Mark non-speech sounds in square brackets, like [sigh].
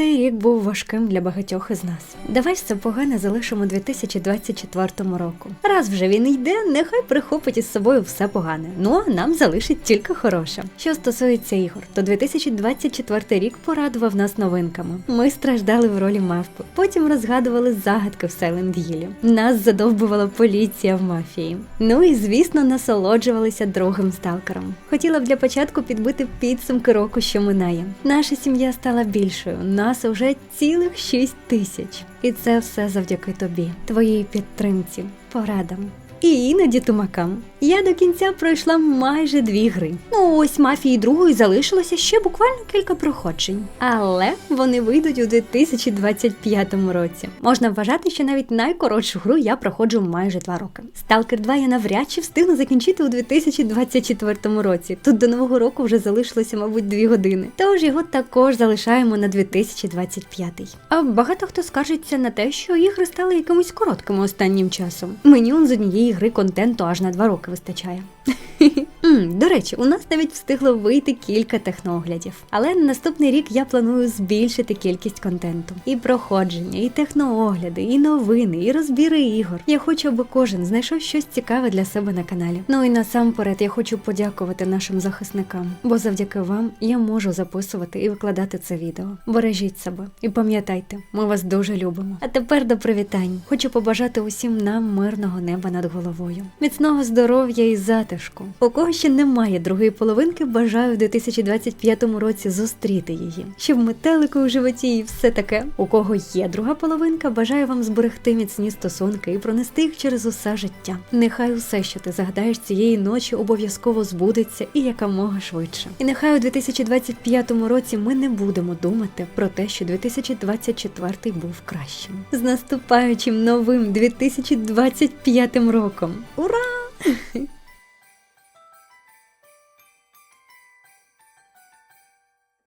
Цей рік був важким для багатьох із нас. Давай все погане залишимо 2024 року. Раз вже він йде, нехай прихопить із собою все погане. Ну а нам залишить тільки хороше. Що стосується ігор, то 2024 рік порадував нас новинками. Ми страждали в ролі мавпи, потім розгадували загадки в Silent Hill. Нас задовбувала поліція в мафії. Ну і звісно, насолоджувалися другим сталкером. Хотіла б для початку підбити підсумки року, що минає. Наша сім'я стала більшою. Нас уже цілих 6 тисяч. І це все завдяки тобі, твоїй підтримці, порадам. І іноді тумакам. Я до кінця пройшла майже дві гри. Ну ось мафії другої залишилося ще буквально кілька проходжень. Але вони вийдуть у 2025 році. Можна вважати, що навіть найкоротшу гру я проходжу майже два роки. Сталкер 2 я навряд чи встигну закінчити у 2024 році. Тут до нового року вже залишилося, мабуть, дві години. Тож його також залишаємо на 2025. А багато хто скаржиться на те, що ігри стали якимось короткими останнім часом. Мені он з однієї гри контенту аж на два роки вистачає. М, До речі, у нас навіть встигло вийти кілька технооглядів. Але на наступний рік я планую збільшити кількість контенту. І проходження, і техноогляди, і новини, і розбіри ігор. Я хочу, аби кожен знайшов щось цікаве для себе на каналі. Ну і насамперед я хочу подякувати нашим захисникам, бо завдяки вам я можу записувати і викладати це відео. Бережіть себе і пам'ятайте, ми вас дуже любимо. А тепер до привітань. Хочу побажати усім нам мирного неба над головою, міцного здоров'я і затишку. У кого ще немає другої половинки, бажаю в 2025 році зустріти її, щоб метелики у животі і все таке. У кого є друга половинка, бажаю вам зберегти міцні стосунки і пронести їх через усе життя. Нехай усе, що ти загадаєш цієї ночі, обов'язково збудеться і якомога швидше. І нехай у 2025 році ми не будемо думати про те, що 2024 був кращим. З наступаючим новим 2025 роком! Ура! [laughs]